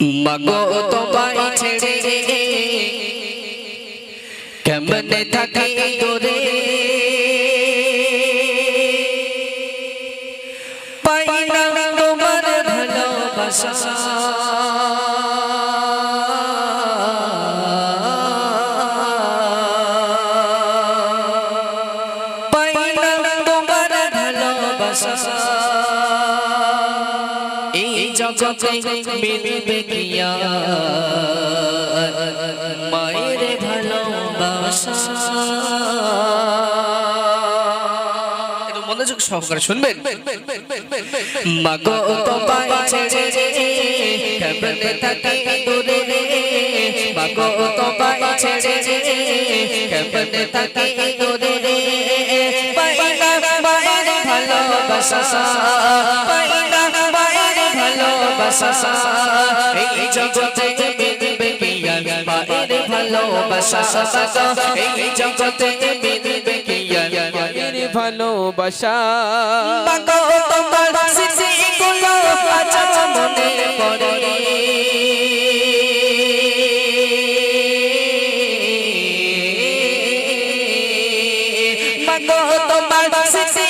মাগো তোমায় ছেড়ে কেমনে থাকি তোরে? পাই না তোমার ভালোবাসা। এই জগতে মিলবে মায়ের ভালোবাসা। মনোযোগ সহকারে শুনবেন। মাগো তোমায় ছেড়ে কেমনে থাকি দূরে মাগো তোমায় ছেড়ে কেমনে থাকি দূরে পাইলা মায়ের ভালোবাসা। পাইলা ভালোবাসা এই জগতে মিলবে কিয়া মায়ের ভালোবাসা এই জগতে মিলবে কিয়া মায়ের ভালোবাসা। মাগো তোমার মনে পড়ে। স্মৃতিগুলো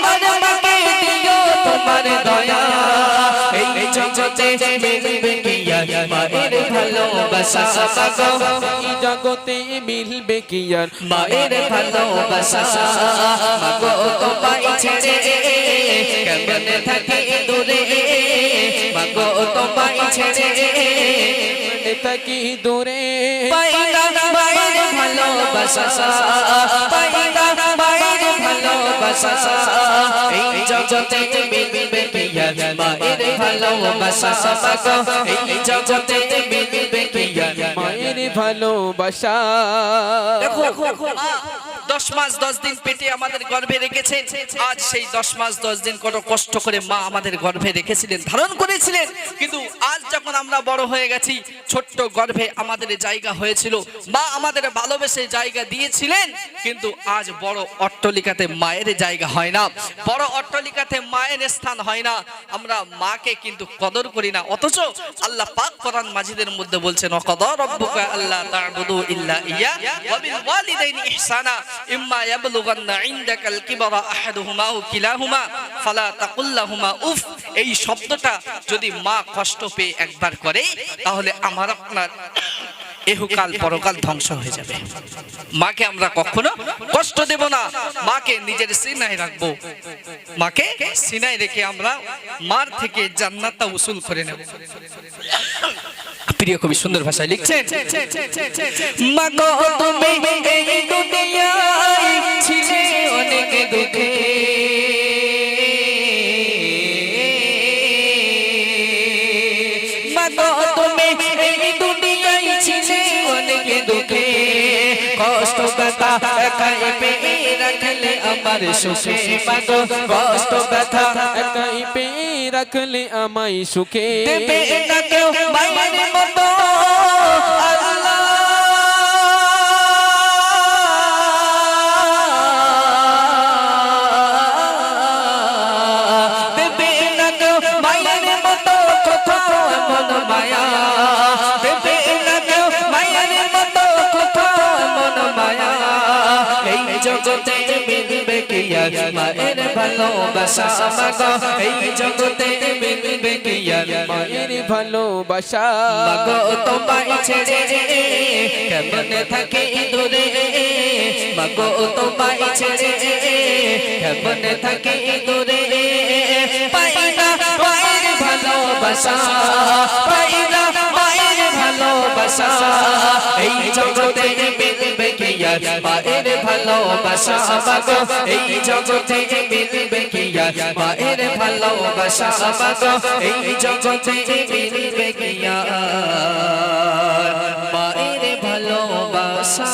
আমার মাকে দিও তোমার দয়া। এই জগতে মিলবে কিয়া মায়ের ভালোবাসা সাগো এই জগতে মিলবে কি আর? মায়ের ভালোবাসা। মাগো তোমায় ছেড়ে কেমনে থাকি দূরে? মাগো তোমায় ছেড়ে মনে থাকি দূরে? পাইলা মায়ের ভালোবাসা। পাইলা মায়ের ভালোবাসা এই জগতে মিলবে মাগো মিলবে কিয়া মায়ের ভালোবাসা দেখো মা আজ বড় ছোট্ট গর্ভে আমাদের জায়গা হয়েছিল। মা আমাদের ভালোবেসে জায়গা দিয়েছিলেন, কিন্তু আজ বড় অট্টলিকাতে মায়ের জায়গা হয় না। বড় অট্টলিকাতে মায়ের স্থান হয় না। আমরা মাকে কিন্তু কদর করি না। অথচ আল্লাহ পাক কোরআন মাজিদের মধ্যে বলছেন, অকদর আল্লাহ ইয়া ইম্মা ইয়াবলুগান্না ইনদাকাল কিবারা আহাদুহুমা আও কিলাহুমা ফালা তাকুল লাহুমা উফ এই শব্দটা যদি মা কষ্ট পেয়ে একবার করে, তাহলে আমার আপনার এহকাল পরকাল ধ্বংস হয়ে যাবে। মাকে আমরা কখনো কষ্ট দেব না। মাকে নিজের সিনায় রাখব। মাকে সিনায় রেখে আমরা মার থেকে জান্নাতটা উসুল করে নেব। প্রিয় কবি সুন্দর ভাষায় লিখছেন মাগো তুমি এই দুনিয়ায় ব্যথা, একাই পেয়ে রাখলে আমার সুখে মাগো কষ্ট ব্যথা, একাই পেয়ে রাখলে আমায় সুখে মতো। মায়ের ভালোবাসা মাগো এই জগতে মিলবে কি আর মায়ের ভালোবাসা মাগো তোমায় ছেড়ে কেমনে থাকি দূরে মাগো তোমায় ছেড়ে কেমনে থাকি দূরে পাই না মায়ের ভালোবাসা ভালোবাসা পাইনা মায়ের ভালোবাসা এই জগতে মিলবে কিয়ার মায়ের ভালোবাসা আমাগো, এই জগতে মিলবে কিয়ার মায়ের ভালোবাসা আমাগো, এই জগতে মিলবে কিয়ার মায়ের ভালোবাসা